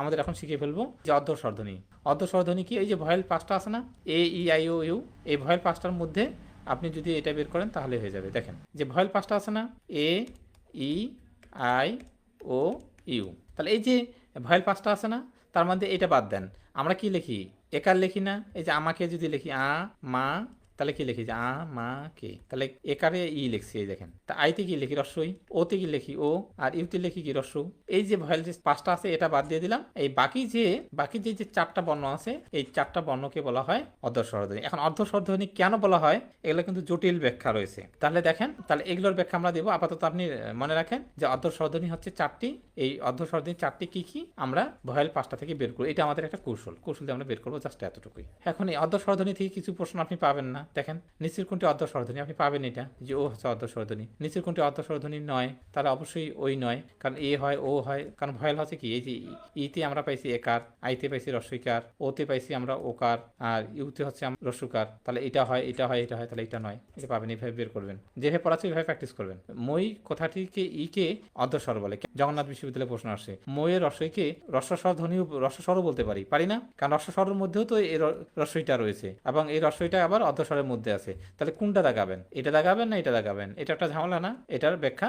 আমাদের এখন শিখে ফেলব যে অর্ধস্বরধ্বনি অর্ধস্বরধ্বনি কি? এই যে ভয়েল পাঁচটা আছে না? A E I O U এই ভয়েল পাঁচটার মধ্যে আপনি যদি এটা বের করেন তাহলে হয়ে যাবে। দেখেন, যে ভয়েল পাঁচটা আছে না? A E I O you তাহলে এই যে ভয়েল পাঁচটা আছে না, তার মধ্যে এটা বাদ দেন। আমরা কি লিখি? একার লিখি না? এই যে আমাকে যদি লিখি আ, মা তাহলে কি লিখি? যে আ, মা, কে? তাহলে একারে ই লিখছি, এই দেখেন। তা আইতে কি লিখি? রস্যই ওতে কি লিখি? ও। আর ইউতে লিখি কি? রস্য। এই যে ভয়েল যে পাঁচটা আছে, এটা বাদ দিয়ে দিলাম। এই বাকি যে বাকি যে যে চারটা বর্ণ আছে, এই চারটা বর্ণকে বলা হয় অর্ধস্বরধ্বনি এখন অর্ধস্বরধ্বনি কেন বলা হয়? এগুলো কিন্তু জটিল ব্যাখ্যা রয়েছে। তাহলে দেখেন, তাহলে এগুলোর ব্যাখ্যা আমরা দেবো। আপাতত আপনি মনে রাখেন যে অর্ধস্বরধ্বনি হচ্ছে চারটি। এই অর্ধস্বরধ্বনি চারটি কি কি? আমরা ভয়েল পাঁচটা থেকে বের করব এটা আমাদের একটা কৌশল। কৌশল দিয়ে আমরা বের করব জাস্ট এতটুকুই। এখন এই অর্ধস্বরধ্বনি থেকে কিছু প্রশ্ন আপনি পাবেন না। দেখেন, নিচের কোনটি অর্ধস্বরধ্বনি আপনি পাবেন এটা, যে ও হচ্ছে অর্ধস্বরধ্বনি নিচের কোনটি অর্ধস্বরধ্বনি নয়, তাহলে অবশ্যই ওই নয়, কারণ এ হয়, ও হয়, কারণ ভয়েল হচ্ছে কি? এই যে ইতে আমরা পাইছি একার আইতে পাইছি রস্বইকার ওতে পাইছি আমরা ওকার আর ইউতে হচ্ছে রস্যকার তাহলে এটা হয় এটা হয় এটা হয়, তাহলে এটা নয়। এটা পাবেন, এইভাবে বের করবেন। যেভাবে পড়াচ্ছে, এইভাবে প্র্যাকটিস করবেন। মই কথাটিকে ইকে অর্ধস্বর বলে জগন্নাথ বিশ্ববিদ্যালয়ে প্রশ্ন আসে। ময়ের রস্বইকে রস্বস্বর ধ্বনি রস্বস্বরও বলতে পারি পারি না? কারণ রস্বস্বরের মধ্যেও তো এই রস্বইটা রয়েছে, এবং এই রস্বইটা আবার অর্ধস্বরের মধ্যে আছে। তাহলে কোনটা দাগাবেন এটা দাগাবেন না এটা দাগাবেন এটা একটা ঝামেলা না? এটার ব্যাখ্যা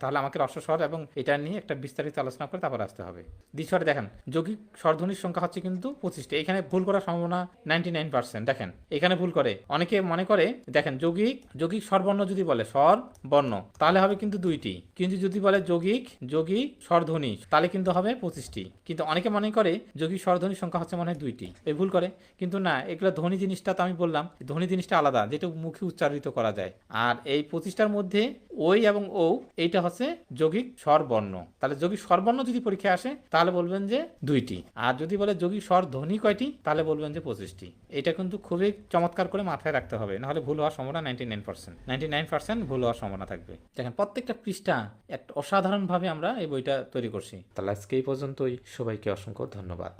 তাহলে আমাকে রস্বস্বর এবং এটা নিয়ে একটা বিস্তারিত আলোচনা করে তারপর আসতে হবে। দ্বিতীয়টা দেখেন, যৌগিক স্বরধ্বনির সংখ্যা হচ্ছে কিন্তু পঁচিশটা। এখানে ভুল করার সম্ভাবনা নাইনটি নাইন পার্সেন্ট দেখেন, এখানে ভুল করে। অনেকে মনে করে, দেখেন, যৌগিক যৌগিক স্বরবর্ণ যদি বলে স্বর বর্ণ তাহলে হবে কিন্তু দুইটি। কিন্তু যদি বলে যৌগিক যৌগিক স্বরধ্বনি, তাহলে কিন্তু হবে পঁচিশটি। কিন্তু অনেকে মনে করে যৌগিক স্বরধ্বনির সংখ্যা হচ্ছে মনে হয় দুইটি। এই ভুল করে। কিন্তু না, এগুলো ধ্বনি জিনিসটা তো আমি বললাম। ধ্বনি জিনিসটা আলাদা, যেটা মুখে উচ্চারিত করা যায়। আর এই পঁচিশটার মধ্যে ওই এবং ও এইটা হচ্ছে যৌগিক স্বরবর্ণ। তাহলে যৌগিক স্বরবর্ণ যদি পরীক্ষায় আসে, তাহলে বলবেন যে দুইটি। আর যদি বলে যৌগিক স্বর ধ্বনি কয়টি, তাহলে বলবেন যে পঁচিশটি। এটা কিন্তু খুবই চমৎকার করে মাথায় রাখতে হবে, নাহলে ভুল হওয়ার সম্ভাবনা ninety nine percent. Ninety nine percent ভুল হওয়ার সম্ভাবনা থাকবে। দেখেন, প্রত্যেকটা পৃষ্ঠা একটা অসাধারণভাবে আমরা এই বইটা তৈরি করছি। তাহলে আজকে এই পর্যন্তই। সবাইকে অসংখ্য ধন্যবাদ।